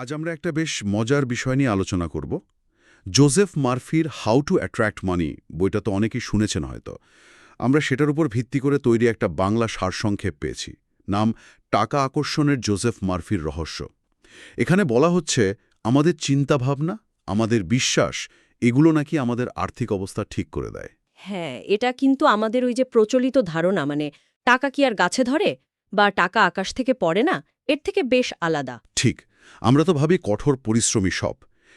আজ আমরা একটা বেশ মজার বিষয় নিয়ে আলোচনা করব। জোসেফ মার্ফির হাউ টু অ্যাট্রাক্ট মানি বইটা তো অনেকেই শুনেছেন হয়তো। আমরা সেটার উপর ভিত্তি করে তৈরি একটা বাংলা সারসংক্ষেপ পেয়েছি। নাম টাকা আকর্ষণের জোসেফ মার্ফির রহস্য। এখানে বলা হচ্ছে আমাদের চিন্তাভাবনা আমাদের বিশ্বাস এগুলো নাকি আমাদের আর্থিক অবস্থা ঠিক করে দেয়। হ্যাঁ এটা কিন্তু আমাদের ওই যে প্রচলিত ধারণা মানে টাকা কি আর গাছে ধরে বা টাকা আকাশ থেকে পড়ে না এর থেকে বেশ আলাদা। ঠিক আমরা তো ভাবি কঠোর পরিশ্রমী সব।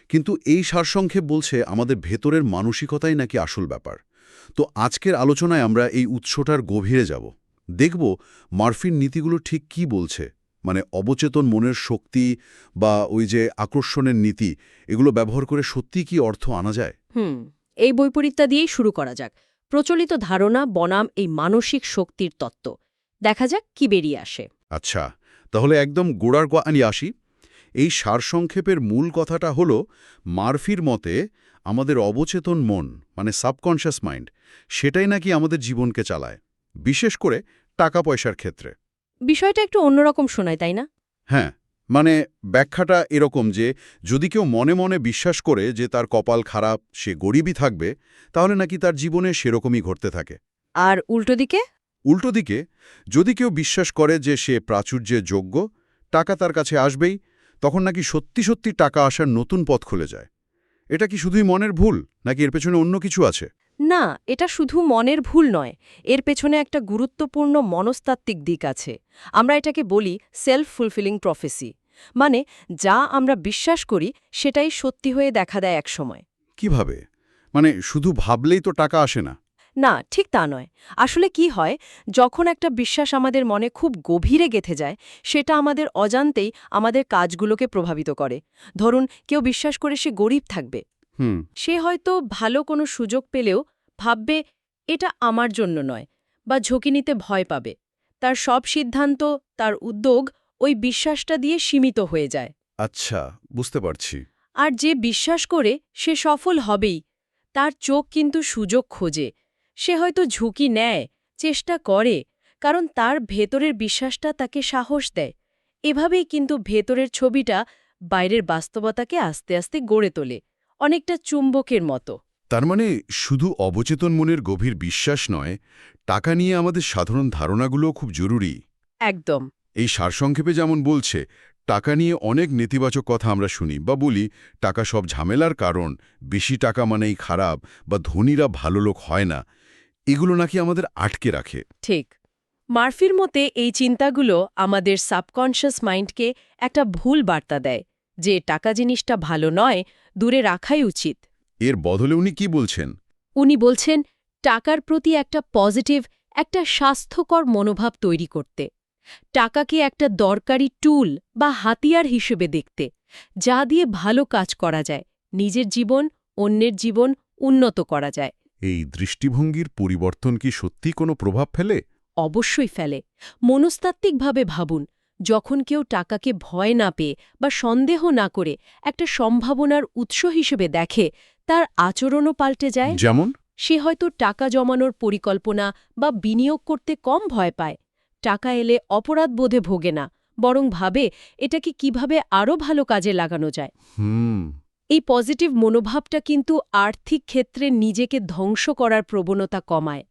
কিন্তু এই সারসংক্ষেপ বলছে আমাদের ভেতরের মানসিকতাই নাকি আসল ব্যাপার। তো আজকের আলোচনায় আমরা এই উৎসটার গভীরে যাব। দেখব মার্ফিন নীতিগুলো ঠিক কি বলছে। মানে অবচেতন মনের শক্তি বা ওই যে আকর্ষণের নীতি এগুলো ব্যবহার করে সত্যি কি অর্থ আনা যায়? হুম এই বৈপরীত্যা দিয়েই শুরু করা যাক। প্রচলিত ধারণা বনাম এই মানসিক শক্তির তত্ত্ব। দেখা যাক কি বেরিয়ে আসে। আচ্ছা তাহলে একদম গোড়ার আনি আসি। এই সারসংক্ষেপের মূল কথাটা হলো মারফির মতে আমাদের অবচেতন মন মানে সাবকনশিয়াস মাইন্ড সেটাই নাকি আমাদের জীবনকে চালায় বিশেষ করে টাকা পয়সার ক্ষেত্রে। বিষয়টা একটু অন্যরকম শোনায় তাই না? হ্যাঁ মানে ব্যাখ্যাটা এরকম যে যদি কেউ মনে মনে বিশ্বাস করে যে তার কপাল খারাপ সে গরিবই থাকবে তাহলে নাকি তার জীবনে সেরকমই ঘটতে থাকে। আর উল্টো দিকে? উল্টো দিকে যদি কেউ বিশ্বাস করে যে সে প্রাচুর্যের যোগ্য টাকা তার কাছে আসবেই তখন নাকি সত্যি সত্যি টাকা আসার নতুন পথ খুলে যায়। এটা কি শুধুই মনের ভুল নাকি এর পেছনে অন্য কিছু আছে? না এটা শুধু মনের ভুল নয় এর পেছনে একটা গুরুত্বপূর্ণ মনস্তাত্ত্বিক দিক আছে। আমরা এটাকে বলি সেলফ ফুলফিলিং প্রফেসি মানে যা আমরা বিশ্বাস করি সেটাই সত্যি হয়ে দেখা দেয় একসময়। কীভাবে? মানে শুধু ভাবলেই তো টাকা আসে না। না ঠিক তা নয়। আসলে কি হয় যখন একটা বিশ্বাস আমাদের মনে খুব গভীরে গেথে যায় সেটা আমাদের অজান্তেই আমাদের কাজগুলোকে প্রভাবিত করে। ধরুন কেউ বিশ্বাস করে সে গরিব থাকবে। হুম। সে হয়তো ভালো কোনো সুযোগ পেলেও ভাববে এটা আমার জন্য নয় বা ঝুঁকি নিতে ভয় পাবে। তার সব সিদ্ধান্ত তার উদ্যোগ ওই বিশ্বাসটা দিয়ে সীমিত হয়ে যায়। আচ্ছা বুঝতে পারছি। আর যে বিশ্বাস করে সে সফল হবেই তার চোখ কিন্তু সুযোগ খোঁজে। সে হয়তো ঝুঁকি নেয় চেষ্টা করে কারণ তার ভেতরের বিশ্বাসটা তাকে সাহস দেয়। এভাবেই কিন্তু ভেতরের ছবিটা বাইরের বাস্তবতাকে আস্তে আস্তে গড়ে তোলে অনেকটা চুম্বকের মতো। তার মানে শুধু অবচেতন মনের গভীর বিশ্বাস নয় টাকা নিয়ে আমাদের সাধারণ ধারণাগুলোও খুব জরুরি। একদম। এই সারসংক্ষেপে যেমন বলছে টাকা নিয়ে অনেক নেতিবাচক কথা আমরা শুনি বা বলি টাকা সব ঝামেলার কারণ বেশি টাকা মানেই খারাপ বা ধনীরা ভালো লোক হয় না। এগুলো নাকি আমাদের আটকে রাখে। ঠিক। মার্ফির মতে এই চিন্তাগুলো আমাদের সাবকনশিয়াস মাইন্ডকে একটা ভুল বার্তা দেয় যে টাকা জিনিসটা ভালো নয় দূরে রাখাই উচিত। এর বদলে উনি কি বলছেন? উনি বলছেন টাকার প্রতি একটা পজিটিভ একটা স্বাস্থ্যকর মনোভাব তৈরি করতে। টাকাকে একটা দরকারি টুল বা হাতিয়ার হিসেবে দেখতে যা দিয়ে ভালো কাজ করা যায় নিজের জীবন অন্যের জীবন উন্নত করা যায়। এই দৃষ্টিভঙ্গির পরিবর্তন কি সত্যি কোনো প্রভাব ফেলে? অবশ্যই ফেলে। মনস্তাত্ত্বিকভাবে ভাবুন যখন কেউ টাকাকে ভয় না পেয়ে বা সন্দেহ না করে একটা সম্ভাবনার উৎস হিসেবে দেখে তার আচরণও পাল্টে যায়। যেমন? সে হয়তো টাকা জমানোর পরিকল্পনা বা বিনিয়োগ করতে কম ভয় পায়। টাকা এলে অপরাধ বোধে ভোগে না বরং ভাবে এটাকে কীভাবে আরও ভালো কাজে লাগানো যায়। হুম। এই পজিটিভ মনোভাবটা কিন্তু আর্থিক ক্ষেত্রে নিজেকে ধ্বংস করার প্রবণতা কমায়।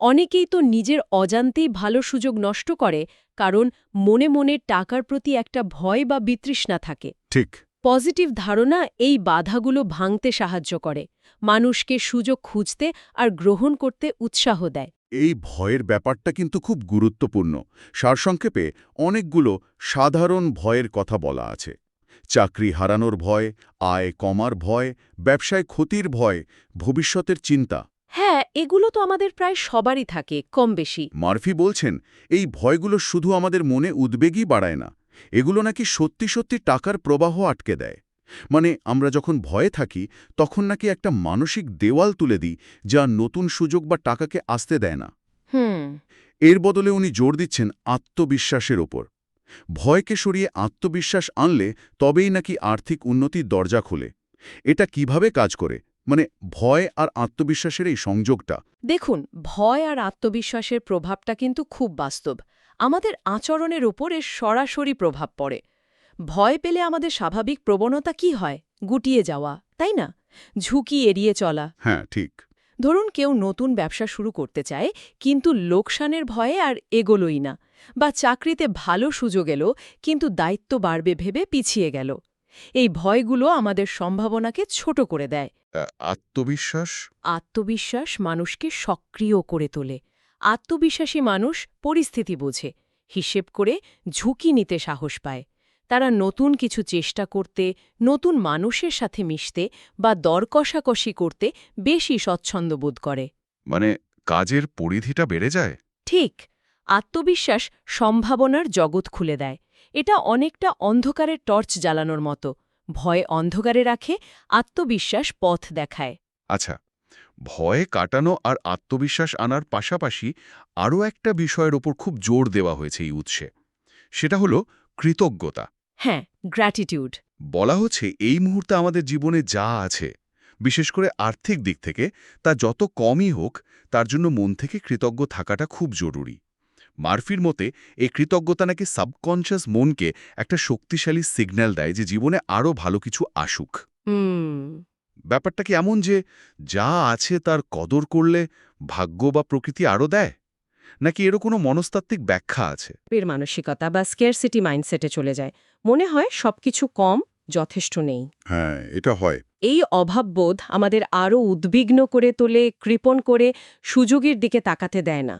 অনেকেই তো নিজের অজান্তেই ভালো সুযোগ নষ্ট করে কারণ মনে মনে টাকার প্রতি একটা ভয় বা বিতৃষ্ণা থাকে। ঠিক। পজিটিভ ধারণা এই বাধাগুলো ভাঙতে সাহায্য করে মানুষকে সুযোগ খুঁজতে আর গ্রহণ করতে উৎসাহ দেয়। এই ভয়ের ব্যাপারটা কিন্তু খুব গুরুত্বপূর্ণ। সারসংক্ষেপে অনেকগুলো সাধারণ ভয়ের কথা বলা আছে। চাকরি হারানোর ভয় আয় কমার ভয় ব্যবসায় ক্ষতির ভয় ভবিষ্যতের চিন্তা। হ্যাঁ এগুলো তো আমাদের প্রায় সবারই থাকে কম বেশি। মার্ফি বলছেন এই ভয়গুলো শুধু আমাদের মনে উদ্বেগই বাড়ায় না এগুলো নাকি সত্যি সত্যি টাকার প্রবাহ আটকে দেয়। মানে আমরা যখন ভয়ে থাকি তখন নাকি একটা মানসিক দেওয়াল তুলে দিই যা নতুন সুযোগ বা টাকাকে আসতে দেয় না। হুম। এর বদলে উনি জোর দিচ্ছেন আত্মবিশ্বাসের ওপর। ভয়কে সরিয়ে আত্মবিশ্বাস আনলে তবেই নাকি আর্থিক উন্নতির দরজা খোলে। এটা কীভাবে কাজ করে? মানে ভয় আর আত্মবিশ্বাসের এই সংযোগটা। দেখুন ভয় আর আত্মবিশ্বাসের প্রভাবটা কিন্তু খুব বাস্তব। আমাদের আচরণের ওপর এর সরাসরি প্রভাব পড়ে। ভয় পেলে আমাদের স্বাভাবিক প্রবণতা কি হয়? গুটিয়ে যাওয়া তাই না? ঝুঁকি এড়িয়ে চলা। হ্যাঁ ঠিক। ধরুন কেউ নতুন ব্যবসা শুরু করতে চায় কিন্তু লোকসানের ভয়ে আর এগোলই না। বা চাকরিতে ভালো সুযোগ এলো কিন্তু দায়িত্ব বাড়বে ভেবে পিছিয়ে গেল। এই ভয়গুলো আমাদের সম্ভাবনাকে ছোট করে দেয়। আত্মবিশ্বাস? আত্মবিশ্বাস মানুষকে সক্রিয় করে তোলে। আত্মবিশ্বাসী মানুষ পরিস্থিতি বোঝে হিসেব করে ঝুঁকি নিতে সাহস পায়। তারা নতুন কিছু চেষ্টা করতে নতুন মানুষের সাথে মিশতে বা দর কষাকষি করতে বেশি স্বচ্ছন্দ বোধ করে। মানে কাজের পরিধিটা বেড়ে যায়? ঠিক। আত্মবিশ্বাস সম্ভাবনার জগৎ খুলে দেয়। এটা অনেকটা অন্ধকারের টর্চ জ্বালানোর মতো। ভয় অন্ধকারে রাখে আত্মবিশ্বাস পথ দেখায়। আচ্ছা ভয় কাটানো আর আত্মবিশ্বাস আনার পাশাপাশি আরও একটা বিষয়ের ওপর খুব জোর দেওয়া হয়েছে এই উৎসে। সেটা হলো কৃতজ্ঞতা। হ্যাঁ গ্র্যাটিটিউড বলা হচ্ছে এই মুহূর্তে আমাদের জীবনে যা আছে বিশেষ করে আর্থিক দিক থেকে তা যত কমই হোক তার জন্য মন থেকে কৃতজ্ঞ থাকাটা খুব জরুরি। মারফির মতে এই কৃতজ্ঞতা নাকি সাবকনশিয়াস মনকে একটা শক্তিশালী সিগন্যাল দেয় যে জীবনে আরও ভালো কিছু আসুক। ব্যাপারটা কি এমন যে যা আছে তার কদর করলে ভাগ্য বা প্রকৃতি আরও দেয়? নাকি এরও কোনো মনস্তাত্ত্বিক ব্যাখ্যা আছে? এর মানসিকতা বা স্কেয়ারসিটি মাইন্ডসেটে চলে যায়। মনে হয় সবকিছু কম যথেষ্ট নেই। হ্যাঁ এটা হয়। এই অভাববোধ আমাদের আরও উদ্বিগ্ন করে তোলে কৃপণ করে সুযোগের দিকে তাকাতে দেয় না।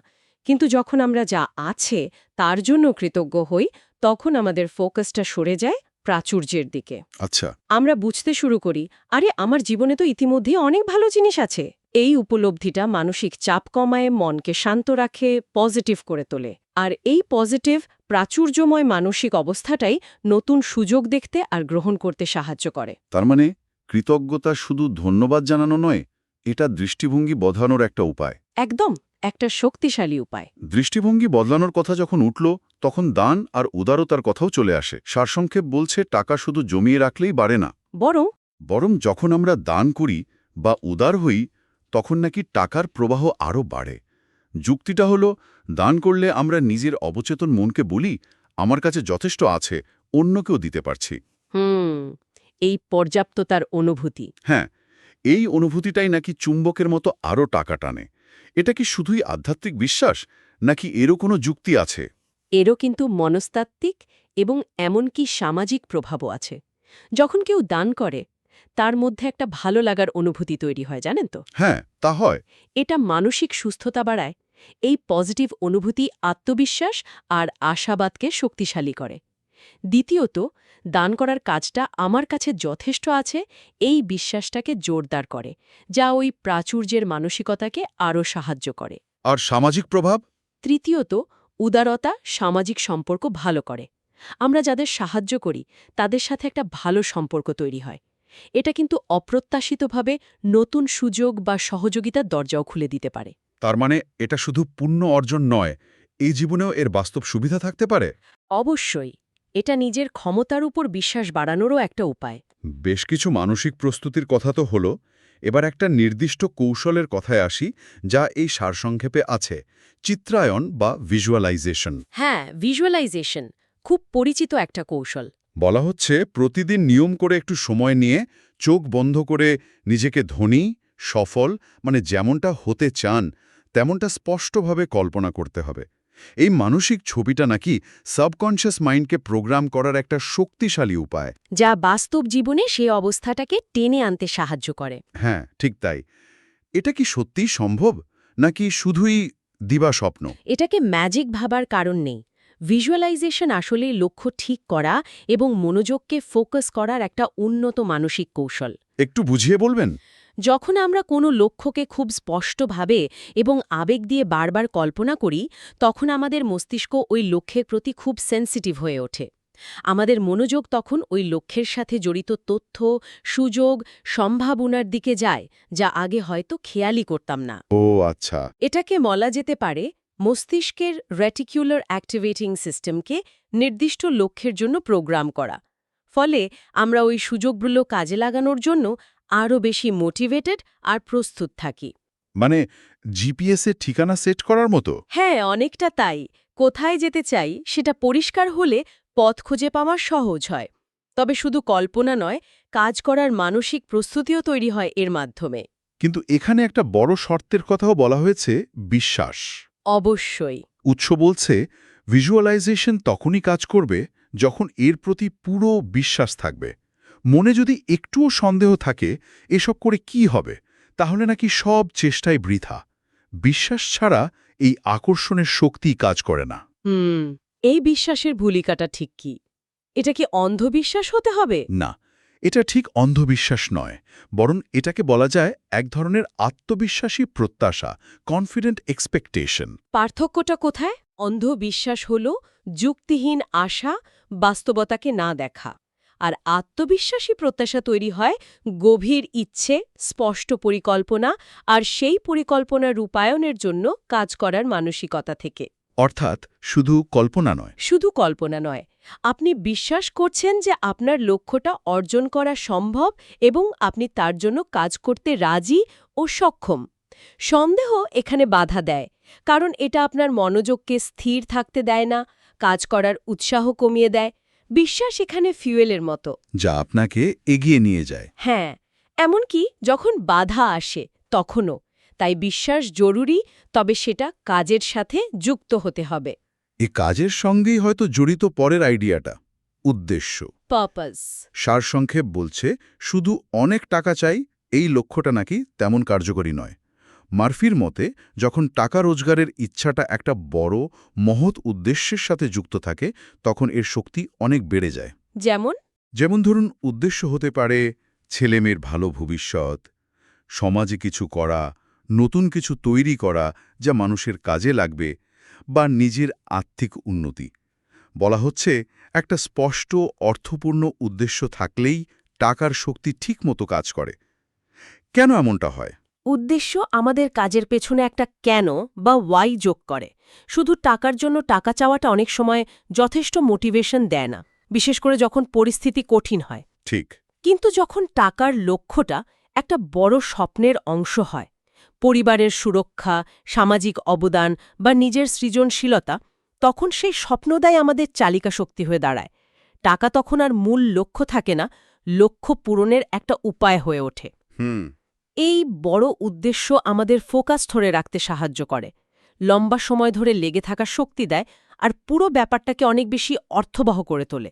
কিন্তু যখন আমরা যা আছে তার জন্য কৃতজ্ঞ হই তখন আমাদের ফোকাসটা সরে যায় প্রাচুর্যের দিকে। আচ্ছা। আমরা বুঝতে শুরু করি আরে আমার জীবনে তো ইতিমধ্যেই অনেক ভালো জিনিস আছে। এই উপলব্ধিটা মানসিক চাপ কমায় মনকে শান্ত রাখে পজিটিভ করে তোলে। আর এই পজিটিভ প্রাচুর্যময় মানসিক অবস্থাটাই নতুন সুযোগ দেখতে আর গ্রহণ করতে সাহায্য করে। তার মানে কৃতজ্ঞতা শুধু ধন্যবাদ জানানো নয় এটা দৃষ্টিভঙ্গি বদলানোর একটা উপায়। একদম একটা শক্তিশালী উপায়। দৃষ্টিভঙ্গি বদলানোর কথা যখন উঠল তখন দান আর উদারতার কথাও চলে আসে। সারসংক্ষেপ বলছে টাকা শুধু জমিয়ে রাখলেই বাড়ে না। বরং বরং যখন আমরা দান করি বা উদার হই তখন নাকি টাকার প্রবাহ আরও বাড়ে। যুক্তিটা হলো দান করলে আমরা নিজের অবচেতন মনকে বলি আমার কাছে যথেষ্ট আছে অন্যকেও দিতে পারছি। হুম এই পর্যাপ্ততার অনুভূতি। হ্যাঁ এই অনুভূতিটাই নাকি চুম্বকের মতো আরও টাকা টানে। এটা কি শুধুই আধ্যাত্মিক বিশ্বাস নাকি এরও কোনো যুক্তি আছে? এরও কিন্তু মনস্তাত্ত্বিক এবং এমনকি সামাজিক প্রভাবও আছে। যখন কেউ দান করে তার মধ্যে একটা ভালো লাগার অনুভূতি তৈরি হয় জানেন তো? হ্যাঁ তা হয়। এটা মানসিক সুস্থতা বাড়ায় এই পজিটিভ অনুভূতি আত্মবিশ্বাস আর আশাবাদকে শক্তিশালী করে। দ্বিতীয়ত দান করার কাজটা আমার কাছে যথেষ্ট আছে এই বিশ্বাসটাকে জোরদার করে যা ওই প্রাচুর্যের মানসিকতাকে আরও সাহায্য করে। আর সামাজিক প্রভাব? তৃতীয়ত উদারতা সামাজিক সম্পর্ক ভালো করে। আমরা যাদের সাহায্য করি তাদের সাথে একটা ভালো সম্পর্ক তৈরি হয়। এটা কিন্তু অপ্রত্যাশিতভাবে নতুন সুযোগ বা সহযোগিতার দরজাও খুলে দিতে পারে। তার মানে এটা শুধু পুণ্য অর্জন নয় এই জীবনেও এর বাস্তব সুবিধা থাকতে পারে? অবশ্যই। এটা নিজের ক্ষমতার উপর বিশ্বাস বাড়ানোরও একটা উপায়। বেশ কিছু মানসিক প্রস্তুতির কথা তো হলো। এবার একটা নির্দিষ্ট কৌশলের কথায় আসি যা এই সারসংক্ষেপে আছে চিত্রায়ন বা ভিজুয়ালাইজেশন। হ্যাঁ ভিজুয়ালাইজেশন খুব পরিচিত একটা কৌশল। বলা হচ্ছে প্রতিদিন নিয়ম করে একটু সময় নিয়ে চোখ বন্ধ করে নিজেকে ধনী সফল মানে যেমনটা হতে চান তেমনটা স্পষ্টভাবে কল্পনা করতে হবে। এই মানসিক ছবিটা নাকি সাবকনশিয়াস মাইন্ডকে প্রোগ্রাম করার একটা শক্তিশালী উপায়। যা বাস্তব জীবনে সেই অবস্থাটাকে টেনে আনতে সাহায্য করে। হ্যাঁ ঠিক তাই। এটা কি সত্যিই সম্ভব? নাকি শুধুই দিবা স্বপ্ন? এটাকে ম্যাজিক ভাবার কারণ নেই। ভিজুয়ালাইজেশন আসলে লক্ষ্য ঠিক করা এবং মনোযোগকে ফোকাস করার একটা উন্নত মানসিক কৌশল। একটু বুঝিয়ে বলবেন? যখন আমরা কোনো লক্ষ্যকে খুব স্পষ্টভাবে এবং আবেগ দিয়ে বারবার কল্পনা করি তখন আমাদের মস্তিষ্ক ওই লক্ষ্যের প্রতি খুব সেন্সিটিভ হয়ে ওঠে। আমাদের মনোযোগ তখন ওই লক্ষ্যের সাথে জড়িত তথ্য সুযোগ সম্ভাবনার দিকে যায় যা আগে হয়তো খেয়ালই করতাম না। ও আচ্ছা। এটাকে বলা যেতে পারে মস্তিষ্কের রেটিকুলার অ্যাক্টিভেটিং সিস্টেমকে নির্দিষ্ট লক্ষ্যের জন্য প্রোগ্রাম করা। ফলে আমরা ওই সুযোগগুলো কাজে লাগানোর জন্য আরও বেশি মোটিভেটেড আর প্রস্তুত থাকি। মানে জিপিএসের ঠিকানা সেট করার মতো? হ্যাঁ অনেকটা তাই। কোথায় যেতে চাই সেটা পরিষ্কার হলে পথ খুঁজে পাওয়া সহজ হয়। তবে শুধু কল্পনা নয় কাজ করার মানসিক প্রস্তুতিও তৈরি হয় এর মাধ্যমে। কিন্তু এখানে একটা বড় শর্তের কথাও বলা হয়েছে বিশ্বাস। অবশ্যই। উৎস বলছে ভিজুয়ালাইজেশন তখনই কাজ করবে যখন এর প্রতি পুরো বিশ্বাস থাকবে। মনে যদি একটুও সন্দেহ থাকে এসব করে কি হবে? তাহলে নাকি সব চেষ্টাই বৃথা। বিশ্বাস ছাড়া এই আকর্ষণের শক্তি কাজ করে না। হুম এই বিশ্বাসের ভূলিকাটা ঠিক কি? এটা কি অন্ধবিশ্বাস হতে হবে? না এটা ঠিক অন্ধবিশ্বাস নয় বরং এটাকে বলা যায় এক ধরনের আত্মবিশ্বাসী প্রত্যাশা কনফিডেন্ট এক্সপেকটেশন পার্থক্যটা কোথায়? অন্ধবিশ্বাস হল যুক্তিহীন আশা বাস্তবতাকে না দেখা। আর আত্মবিশ্বাসী প্রত্যাশা তৈরি হয় গভীর ইচ্ছে স্পষ্ট পরিকল্পনা আর সেই পরিকল্পনা রূপায়ণের জন্য কাজ করার মানসিকতা থেকে। অর্থাৎ শুধু কল্পনা নয়। শুধু কল্পনা নয় আপনি বিশ্বাস করছেন যে আপনার লক্ষ্যটা অর্জন করা সম্ভব এবং আপনি তার জন্য কাজ করতে রাজি ও সক্ষম। সন্দেহ এখানে বাধা দেয় কারণ এটা আপনার মনোযোগকে স্থির থাকতে দেয় না কাজ করার উৎসাহ কমিয়ে দেয় বিশ্বাস এখানে ফিউয়েলের মতো। যা আপনাকে এগিয়ে নিয়ে যায়। হ্যাঁ এমনকি যখন বাধা আসে তখনও। তাই বিশ্বাস জরুরি তবে সেটা কাজের সাথে যুক্ত হতে হবে। এ কাজের সঙ্গেই হয়তো জড়িত পরের আইডিয়াটা উদ্দেশ্য। পারপাস সারসংক্ষেপ বলছে শুধু অনেক টাকা চাই এই লক্ষ্যটা নাকি তেমন কার্যকরী নয়। মার্ফির মতে যখন টাকা রোজগারের ইচ্ছাটা একটা বড় মহৎ উদ্দেশ্যের সাথে যুক্ত থাকে তখন এর শক্তি অনেক বেড়ে যায়। যেমন? যেমন ধরুন উদ্দেশ্য হতে পারে ছেলেমেয়ের ভালো ভবিষ্যৎ সমাজে কিছু করা নতুন কিছু তৈরি করা যা মানুষের কাজে লাগবে বা নিজের আর্থিক উন্নতি। বলা হচ্ছে একটা স্পষ্ট অর্থপূর্ণ উদ্দেশ্য থাকলেই টাকার শক্তি ঠিকমতো কাজ করে। কেন এমনটা হয়? উদ্দেশ্য আমাদের কাজের পেছনে একটা কেন বা ওয়াই যোগ করে। শুধু টাকার জন্য টাকা চাওয়াটা অনেক সময় যথেষ্ট মোটিভেশন দেয় না বিশেষ করে যখন পরিস্থিতি কঠিন হয়। ঠিক। কিন্তু যখন টাকার লক্ষ্যটা একটা বড় স্বপ্নের অংশ হয় পরিবারের সুরক্ষা সামাজিক অবদান বা নিজের সৃজনশীলতা তখন সেই স্বপ্নদায় আমাদের চালিকা শক্তি হয়ে দাঁড়ায়। টাকা তখন আর মূল লক্ষ্য থাকে না লক্ষ্য পূরণের একটা উপায় হয়ে ওঠে। হুম। এই বড় উদ্দেশ্য আমাদের ফোকাস ধরে রাখতে সাহায্য করে। লম্বা সময় ধরে লেগে থাকার শক্তি দেয় আর পুরো ব্যাপারটাকে অনেক বেশি অর্থবহ করে তোলে।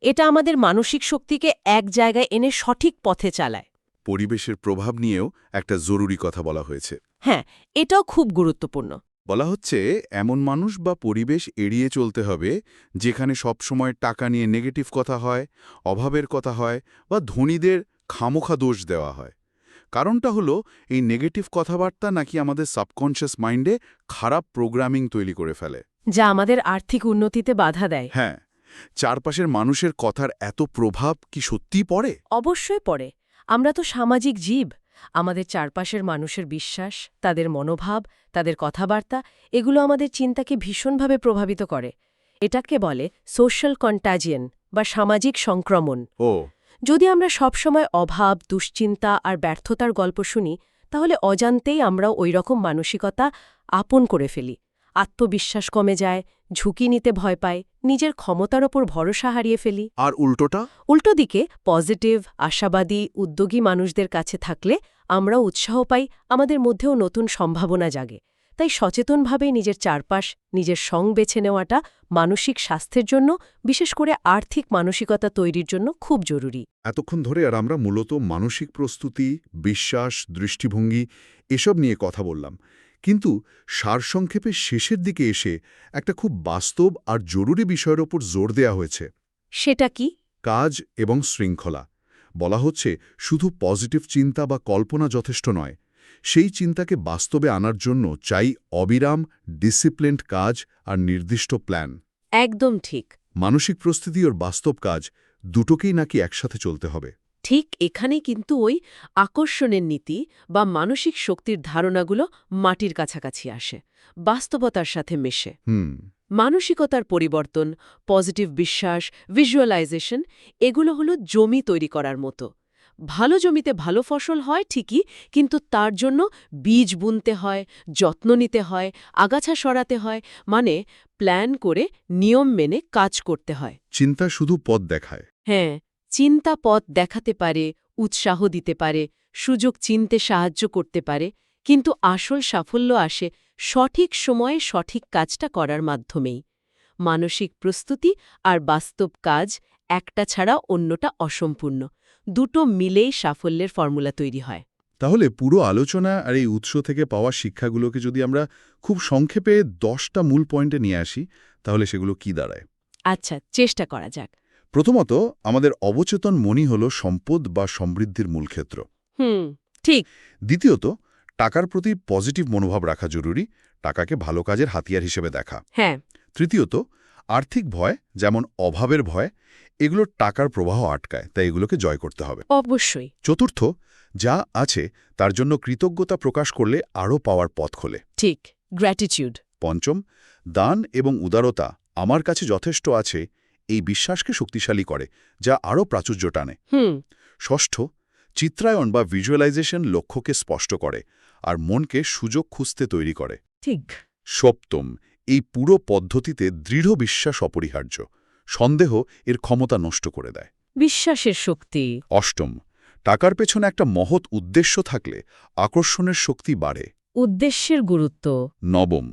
এটা আমাদের মানসিক শক্তিকে এক জায়গায় এনে সঠিক পথে চালায়। পরিবেশের প্রভাব নিয়েও একটা জরুরি কথা বলা হয়েছে। হ্যাঁ এটাও খুব গুরুত্বপূর্ণ। বলা হচ্ছে এমন মানুষ বা পরিবেশ এড়িয়ে চলতে হবে যেখানে সবসময় টাকা নিয়ে নেগেটিভ কথা হয় অভাবের কথা হয় বা ধনীদের খামোখা দোষ দেওয়া হয়। কারণটা হলো এই নেগেটিভ কথাবার্তা নাকি আমাদের সাবকনশিয়াস মাইন্ডে খারাপ প্রোগ্রামিং তৈরি করে ফেলে। যা আমাদের আর্থিক উন্নতিতে বাধা দেয়। হ্যাঁ চারপাশের মানুষের কথার এত প্রভাব কি সত্যিই পড়ে? অবশ্যই পড়ে। আমরা তো সামাজিক জীব। আমাদের চারপাশের মানুষের বিশ্বাস তাদের মনোভাব তাদের কথাবার্তা এগুলো আমাদের চিন্তাকে ভীষণভাবে প্রভাবিত করে। এটাকে বলে সোশ্যাল কন্টাজিয়ন বা সামাজিক সংক্রমণ। ও যদি আমরা সবসময় অভাব দুশ্চিন্তা আর ব্যর্থতার গল্প শুনি তাহলে অজান্তেই আমরা ওই রকম মানসিকতা আপন করে ফেলি। আত্মবিশ্বাস কমে যায় ঝুঁকি নিতে ভয় পাই নিজের ক্ষমতার ওপর ভরসা হারিয়ে ফেলি। আর উল্টোটা? উল্টো দিকে পজিটিভ আশাবাদী উদ্যোগী মানুষদের কাছে থাকলে আমরা উৎসাহ পাই আমাদের মধ্যেও নতুন সম্ভাবনা জাগে। তাই সচেতনভাবে নিজের চারপাশ নিজের সং বেছে নেওয়াটা মানসিক স্বাস্থ্যের জন্য বিশেষ করে আর্থিক মানসিকতা তৈরির জন্য খুব জরুরি। এতক্ষণ ধরে আর আমরা মূলত মানসিক প্রস্তুতি বিশ্বাস দৃষ্টিভঙ্গি এসব নিয়ে কথা বললাম। কিন্তু সারসংক্ষেপে শেষের দিকে এসে একটা খুব বাস্তব আর জরুরি বিষয়ের ওপর জোর দেয়া হয়েছে। সেটা কি? কাজ এবং শৃঙ্খলা। বলা হচ্ছে শুধু পজিটিভ চিন্তা বা কল্পনা যথেষ্ট নয়। সেই চিন্তাকে বাস্তবে আনার জন্য চাই অবিরাম ডিসিপ্লিনড কাজ আর নির্দিষ্ট প্ল্যান। একদম ঠিক। মানসিক প্রস্তুতি ওর বাস্তব কাজ দুটোকেই নাকি একসাথে চলতে হবে। ঠিক এখানেই কিন্তু ওই আকর্ষণের নীতি বা মানসিক শক্তির ধারণাগুলো মাটির কাছাকাছি আসে বাস্তবতার সাথে মেশে। হুম। মানসিকতার পরিবর্তন পজিটিভ বিশ্বাস ভিজুয়ালাইজেশন এগুলো হলো জমি তৈরি করার মতো। ভালো জমিতে ভালো ফসল হয় ঠিকই কিন্তু তার জন্য বীজ বুনতে হয় যত্ন নিতে হয় আগাছা সরাতে হয় মানে প্ল্যান করে নিয়ম মেনে কাজ করতে হয়। চিন্তা শুধু পথ দেখায়। হ্যাঁ চিন্তা পথ দেখাতে পারে উৎসাহ দিতে পারে সুযোগ চিনতে সাহায্য করতে পারে কিন্তু আসল সাফল্য আসে সঠিক সময়ে সঠিক কাজটা করার মাধ্যমেই। মানসিক প্রস্তুতি আর বাস্তব কাজ একটা ছাড়া অন্যটা অসম্পূর্ণ। দুটো মিলেই সাফল্যের ফর্মুলা তৈরি হয়। তাহলে পুরো আলোচনা আর এই উৎস থেকে পাওয়া শিক্ষাগুলোকে যদি আমরা খুব সংক্ষেপে দশটা মূল পয়েন্টে নিয়ে আসি তাহলে সেগুলো কি দাঁড়ায়? আচ্ছা চেষ্টা করা যাক। প্রথমত আমাদের অবচেতন মনই হল সম্পদ বা সমৃদ্ধির মূল ক্ষেত্র। হুম ঠিক। দ্বিতীয়ত টাকার প্রতি পজিটিভ মনোভাব রাখা জরুরি টাকাকে ভালো কাজের হাতিয়ার হিসেবে দেখা। হ্যাঁ। তৃতীয়ত আর্থিক ভয় যেমন অভাবের ভয় এগুলো টাকার প্রবাহ আটকায় তাই এগুলোকে জয় করতে হবে। অবশ্যই। চতুর্থ যা আছে তার জন্য কৃতজ্ঞতা প্রকাশ করলে আরও পাওয়ার পথ খোলে। ঠিক গ্র্যাটিটিউড পঞ্চম দান এবং উদারতা আমার কাছে যথেষ্ট আছে এই বিশ্বাসকে শক্তিশালী করে যা আরও প্রাচুর্য টানে। হুম। ষষ্ঠ চিত্রায়ন বা ভিজুয়ালাইজেশন লক্ষ্যকে স্পষ্ট করে আর মনকে সুযোগ খুঁজতে তৈরি করে। ঠিক। সপ্তম এই পুরো পদ্ধতিতে দৃঢ় বিশ্বাস অপরিহার্য। সন্দেহ এর ক্ষমতা নষ্ট করে দেয়। বিশ্বাসের শক্তি। অষ্টম টাকার পেছনে একটা মহৎ উদ্দেশ্য থাকলে আকর্ষণের শক্তি বাড়ে। উদ্দেশ্যের গুরুত্ব। নবম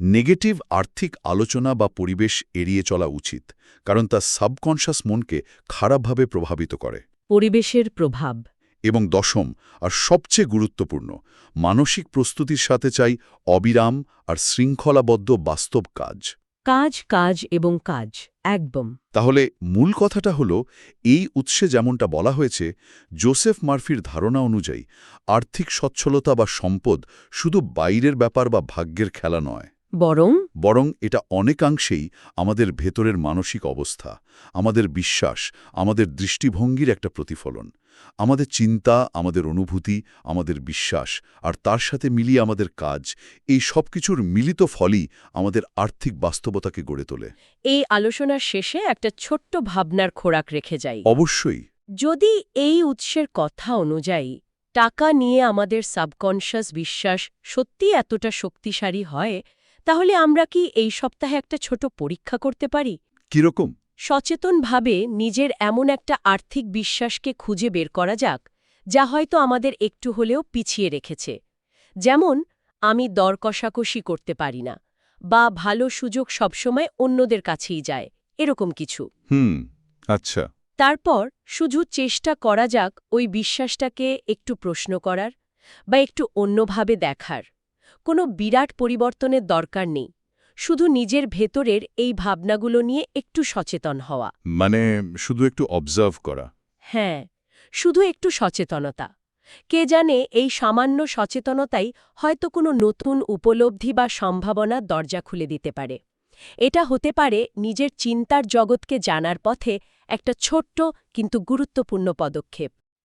নেগেটিভ আর্থিক আলোচনা বা পরিবেশ এড়িয়ে চলা উচিত কারণ তা সাবকনশাস মনকে খারাপভাবে প্রভাবিত করে। পরিবেশের প্রভাব। এবং দশম আর সবচেয়ে গুরুত্বপূর্ণ মানসিক প্রস্তুতির সাথে চাই অবিরাম আর শৃঙ্খলাবদ্ধ বাস্তব কাজ। কাজ কাজ এবং কাজ একদম। তাহলে মূল কথাটা হল এই উৎসে যেমনটা বলা হয়েছে জোসেফ মার্ফির ধারণা অনুযায়ী আর্থিক সচ্ছলতা বা সম্পদ শুধু বাইরের ব্যাপার বা ভাগ্যের খেলা নয়। বরং বরং এটা অনেকাংশেই আমাদের ভেতরের মানসিক অবস্থা আমাদের বিশ্বাস আমাদের দৃষ্টিভঙ্গির একটা প্রতিফলন। আমাদের চিন্তা আমাদের অনুভূতি আমাদের বিশ্বাস আর তার সাথে মিলিয়ে আমাদের কাজ এই সব কিছুর মিলিত ফলই আমাদের আর্থিক বাস্তবতাকে গড়ে তোলে। এই আলোচনার শেষে একটা ছোট্ট ভাবনার খোরাক রেখে যাই। অবশ্যই। যদি এই উৎসের কথা অনুযায়ী টাকা নিয়ে আমাদের সাবকনশাস বিশ্বাস সত্যি এতটা শক্তিশালী হয় তাহলে আমরা কি এই সপ্তাহে একটা ছোট পরীক্ষা করতে পারি? কীরকম? সচেতনভাবে নিজের এমন একটা আর্থিক বিশ্বাসকে খুঁজে বের করা যাক যা হয়তো আমাদের একটু হলেও পিছিয়ে রেখেছে। যেমন আমি দর কষাকষি করতে পারি না বা ভালো সুযোগ সবসময় অন্যদের কাছেই যায় এরকম কিছু। হুম আচ্ছা। তারপর শুধু চেষ্টা করা যাক ওই বিশ্বাসটাকে একটু প্রশ্ন করার বা একটু অন্যভাবে দেখার। কোনো বিরাট পরিবর্তনের দরকার নেই শুধু নিজের ভেতরের এই ভাবনাগুলো নিয়ে একটু সচেতন হওয়া। মানে শুধু একটু অবজার্ভ করা। হ্যাঁ শুধু একটু সচেতনতা। কে জানে এই সামান্য সচেতনতাই হয়তো কোনো নতুন উপলব্ধি বা সম্ভাবনার দরজা খুলে দিতে পারে। এটা হতে পারে নিজের চিন্তার জগৎকে জানার পথে একটা ছোট্ট কিন্তু গুরুত্বপূর্ণ পদক্ষেপ।